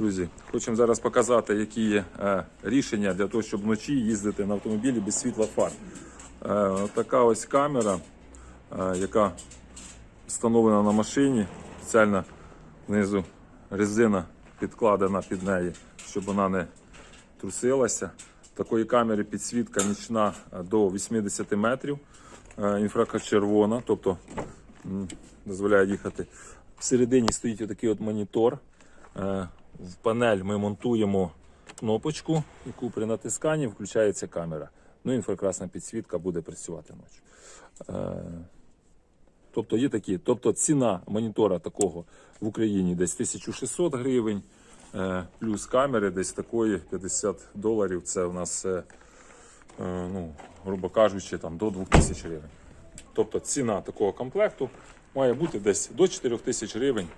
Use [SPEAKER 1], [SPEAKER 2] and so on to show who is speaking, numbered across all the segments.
[SPEAKER 1] Друзі, хочемо зараз показати, які є е, рішення для того, щоб вночі їздити на автомобілі без світла фар. Е, така ось камера, е, яка встановлена на машині. Спеціально знизу резина підкладена під неї, щоб вона не трусилася. Такої камери підсвітка нічна до 80 метрів. Інфрачервона, тобто дозволяє їхати. Всередині стоїть отакий от монітор. В панель ми монтуємо кнопочку, яку при натисканні включається камера. Ну, інфракрасна підсвітка буде працювати ночі. Е, Тобто є такі. Тобто ціна монітора такого в Україні десь 1600 гривень, е, плюс камери десь такої 50 доларів. Це у нас, е, ну, грубо кажучи, там до 2000 гривень. Тобто ціна такого комплекту має бути десь до 4000 гривень.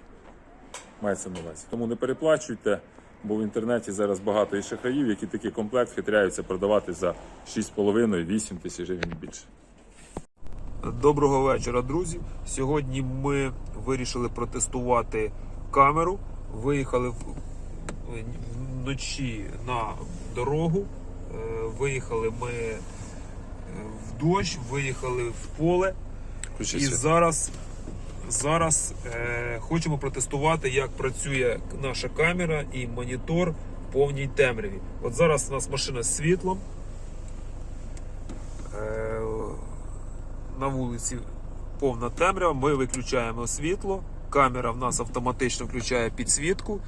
[SPEAKER 1] Мається на увазі. Тому не переплачуйте, бо в інтернеті зараз багато і шахраїв, які такий комплект хитряються продавати за 6,5-8 тисяч гривень більше.
[SPEAKER 2] Доброго вечора, друзі. Сьогодні ми вирішили протестувати камеру. Виїхали вночі на дорогу. Е, Виїхали ми е, в дощ, виїхали в поле.
[SPEAKER 1] Включи
[SPEAKER 2] І зараз, зараз е, хочемо протестувати, як працює наша камера і монітор в повній темряві. От зараз у нас машина з світлом. Е, на вулиці повна темрява, ми виключаємо світло, камера в нас автоматично включає підсвітку,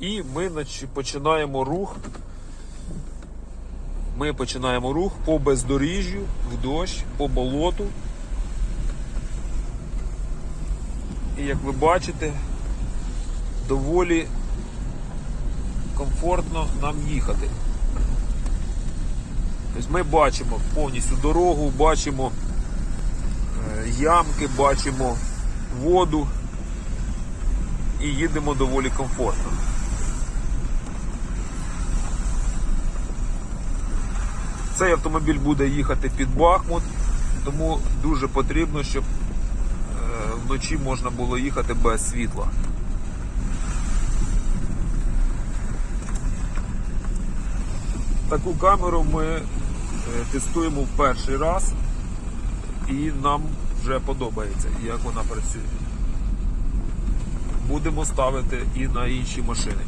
[SPEAKER 2] і ми починаємо рух. Ми починаємо рух по бездоріжжю, в дощ, по болоту. І як ви бачите, доволі комфортно нам їхати. Тобто ми бачимо повністю дорогу, бачимо е, ямки, бачимо воду і їдемо доволі комфортно. Цей автомобіль буде їхати під Бахмут, тому дуже потрібно, щоб вночі можна було їхати без світла. Таку камеру ми е, тестуємо в перший раз і нам вже подобається, як вона працює. Будемо ставити і на інші машини.